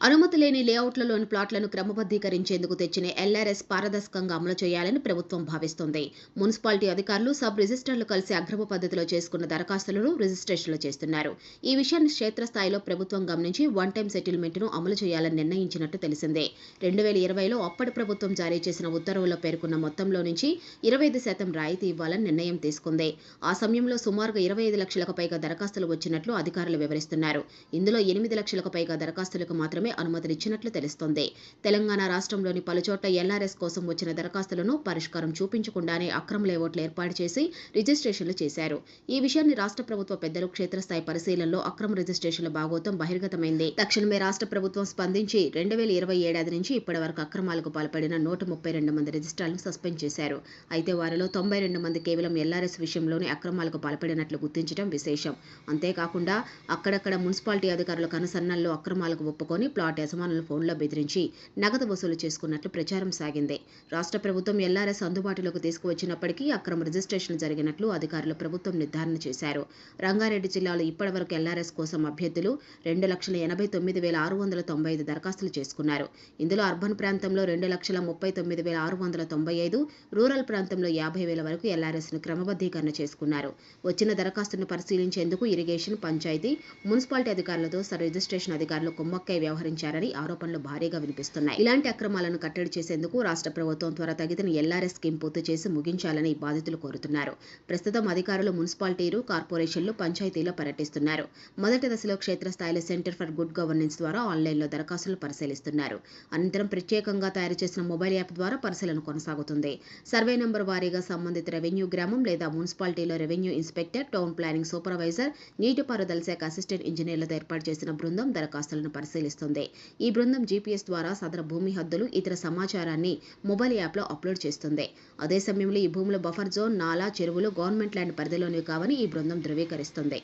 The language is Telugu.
అనుమతి లేని లేఅవుట్లలోని ప్లాట్లను క్రమబద్దీకరించేందుకు తెచ్చిన ఎల్ఆర్ఎస్ పారదర్శకంగా అమలు చేయాలని ప్రభుత్వం భావిస్తోంది. మున్సిపాలిటీ అధికారులు సబ్ రిజిస్టర్లు కలిసి అక్రమ పద్ధతిలో చేసుకున్న దరఖాస్తులను రిజిస్ట్రేషన్లు చేస్తున్నారు. ఈ విషయాన్ని క్షేత్రస్థాయిలో ప్రభుత్వం గమనించి వన్ టైం సెటిల్మెంట్ను అమలు చేయాలని నిర్ణయించినట్టు తెలిసిందే. రెండు వేల ఇరవైలో అప్పటి ప్రభుత్వం జారీ చేసిన ఉత్తర్వుల్లో పేర్కొన్న మొత్తంలో నుంచి ఇరవై ఐదు శాతం రాయితీ ఇవ్వాలని నిర్ణయం తీసుకుంది. ఆ సమయంలో సుమారుగా ఇరవై ఐదు లక్షలకు పైగా దరఖాస్తులు వచ్చినట్లు అధికారులు వివరిస్తున్నారు. ఇందులో ఎనిమిది లక్షలకు పైగా దరఖాస్తులకు మాత్రమే అనుమతినిచ్చినట్లు తెలుస్తోంది. తెలంగాణ రాష్ట్రంలోని పలుచోట్ల ఎల్ఆర్ఎస్ కోసం వచ్చిన దరఖాస్తులను పరిష్కారం చూపించకుండానే అక్రమ లేఅవుట్లు ఏర్పాటు చేసి రిజిస్ట్రేషన్లు చేశారు. ఈ విషయాన్ని రాష్ట్ర ప్రభుత్వ పెద్దలు క్షేత్రస్థాయి పరిశీలనలో అక్రమ రిజిస్ట్రేషన్ల భాగోతం బహిర్గతమైంది. తక్షణమే రాష్ట్ర ప్రభుత్వం స్పందించి రెండు వేల ఇరవై ఏడాది నుంచి ఇప్పటి వరకు అక్రమాలకు పాల్పడిన నూట ముప్పై రెండు మంది రిజిస్ట్రార్లను సస్పెండ్ చేశారు. అయితే వారిలో తొంభై రెండు మంది కేవలం ఎల్ఆర్ఎస్ విషయంలోనే అక్రమాలకు పాల్పడినట్లు గుర్తించడం విశేషం. అంతేకాకుండా అక్కడక్కడ మున్సిపాలిటీ అధికారుల కనుసన్నల్లో అక్రమాలకు ఒప్పుకొని ప్లాట్ యజమానుల ఫోన్లో బెదిరించి నగదు వసూలు చేసుకున్నట్లు ప్రచారం సాగింది. రాష్ట్ర ప్రభుత్వం ఎల్ఆర్ఎస్ అందుబాటులోకి తీసుకువచ్చినప్పటికీ అక్రమ రిజిస్ట్రేషన్ జరిగినట్లు అధికారులు ప్రభుత్వం నిర్ధారణ చేశారు. రంగారెడ్డి జిల్లాలో ఇప్పటివరకు ఎల్ఆర్ఎస్ కోసం అభ్యర్థులు రెండు లక్షల ఎనభై తొమ్మిది వేల ఆరు వందల తొంభై ఐదు దరఖాస్తులు చేసుకున్నారు. ఇందులో అర్బన్ ప్రాంతంలో రెండు లక్షల ముప్పై తొమ్మిది వేల ఆరు వందల తొంభై ఐదు రూరల్ ప్రాంతంలో యాభై వేల వరకు ఎల్ఆర్ఎస్ను క్రమబద్ధీకరణ చేసుకున్నారు. వచ్చిన దరఖాస్తును పరిశీలించేందుకు ఇరిగేషన్ పంచాయతీ మున్సిపాలిటీ అధికారులతో సర్ రిజిస్ట్రేషన్ అధికారులు కుమ్మక్కై వ్యవహరించారని ఆరోపణలు భారీగా వినిపిస్తున్నాయి. ఇలాంటి అక్రమాలను కట్టడి చేసేందుకు రాష్ట్ర ప్రభుత్వం త్వరతగిన ఎల్ఆర్ఎస్ స్కీమ్ పూర్తి చేసి ముగించాలని బాధితులు కోరుతున్నారు. ప్రస్తుతం అధికారులు మున్సిపాలిటీలు కార్పొరేషన్లు పంచాయతీలో పర్యటిస్తున్నారు. మొదటి దశలో క్షేత్రస్థాయిలో సెంటర్ ఫర్ గుడ్ గవర్నెన్స్ ద్వారా ఆన్లైన్లో దరఖాస్తులు పరిశీలిస్తున్నారు. అనంతరం ప్రత్యేకంగా తయారు చేసిన మొబైల్ యాప్ ద్వారా పరిశీలన కొనసాగుతుంది. సర్వే నెంబర్ వారీగా సంబంధిత రెవెన్యూ గ్రామం లేదా మున్సిపాలిటీలో revenue inspector town planning supervisor నీటిపారుదల శాఖ అసిస్టెంట్ ఇంజనీర్లతో ఏర్పాటు చేసిన బృందం దరఖాస్తులను పరిశీలిస్తుంది. ఈ బృందం జీపీఎస్ ద్వారా సదర భూమి హద్దులు ఇతర సమాచారాన్ని మొబైల్ యాప్లో అప్లోడ్ చేస్తుంది. అదే సమయంలో ఈ భూముల బఫర్ జోన్ నాలా చెరువులు గవర్నమెంట్ ల్యాండ్ పరిధిలోనివి కావని ఈ బృందం ధృవీకరిస్తుంది.